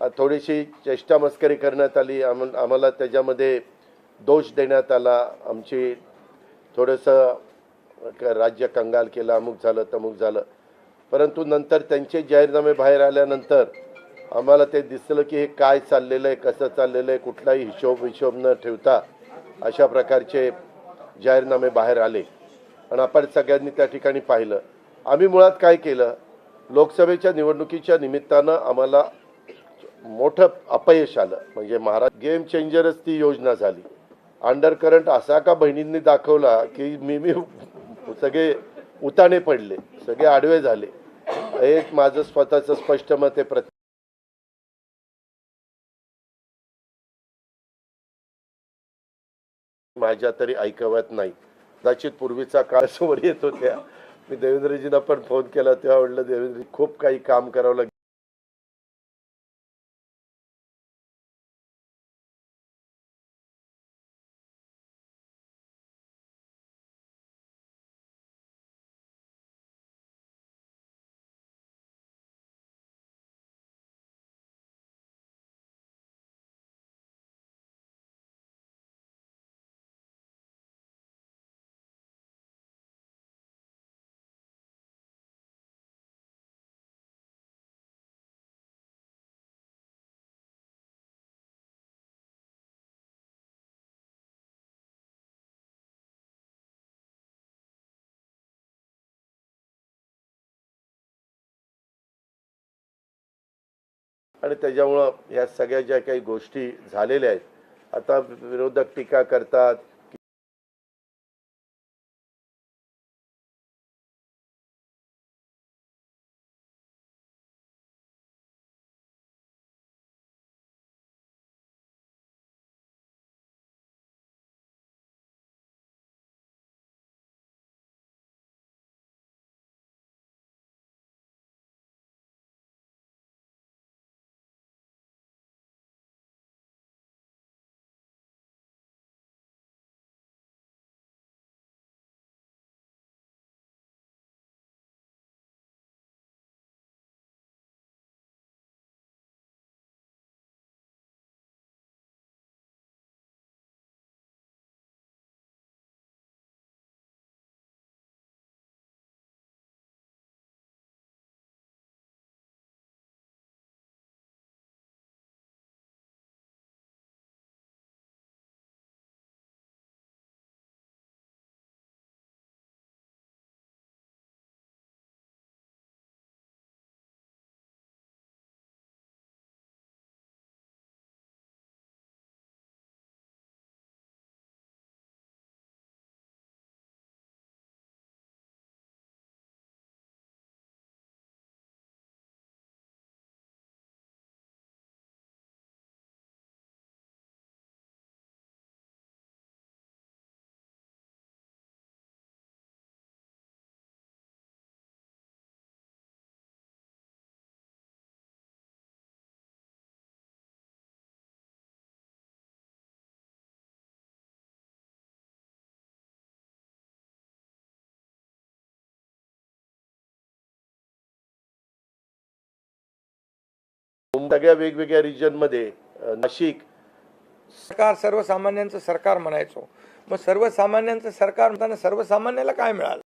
थोडीशी चेष्टामस्करी करण्यात आली. आम आम्हाला त्याच्यामध्ये दोष देण्यात आला. आमची थोडंसं क- राज्य कंगाल केलं. अमुक झालं तमुक झालं. परंतु नंतर त्यांचे जाहीरनामे बाहेर आल्यानंतर आम्हाला ते दिसलं की हे काय चाललेलं आहे कसं चाललेलं आहे कुठलाही हिशोब हिशोब न ठेवता अशा प्रकारचे जाहीरनामे बाहेर आले. आणि आपण सगळ्यांनी त्या ठिकाणी पाहिलं. आम्ही मुळात काय केलं? लोकसभेच्या निवडणुकीच्या निमित्तानं आम्हाला मोठं अपयश आलं. म्हणजे महाराज गेम चेंजरच ती योजना झाली. अंडर करंट असा का बहिणींनी दाखवला की मी मी सगळे उताने पडले सगळे आडवे झाले. एक माझं स्वतःचं स्पष्ट मत आहे प्रत्येक माझ्या तरी ऐकवत नाही. कदाचित पूर्वीचा काळ समोर येत होत्या. मी देवेंद्रजींना पण फोन केला तेव्हा म्हटलं देवेंद्रजी खूप काही काम करावं लागेल. आणि त्याच्यामुळं या सगळ्या ज्या काही गोष्टी झालेल्या आहेत आता विरोधक टीका करतात सगळ्या वेगवेगळ्या रिजनमध्ये नाशिक. सरकार सर्वसामान्यांचं सरकार म्हणायचो. मग सर्वसामान्यांचं सरकार म्हणताना सर्वसामान्याला काय मिळालं?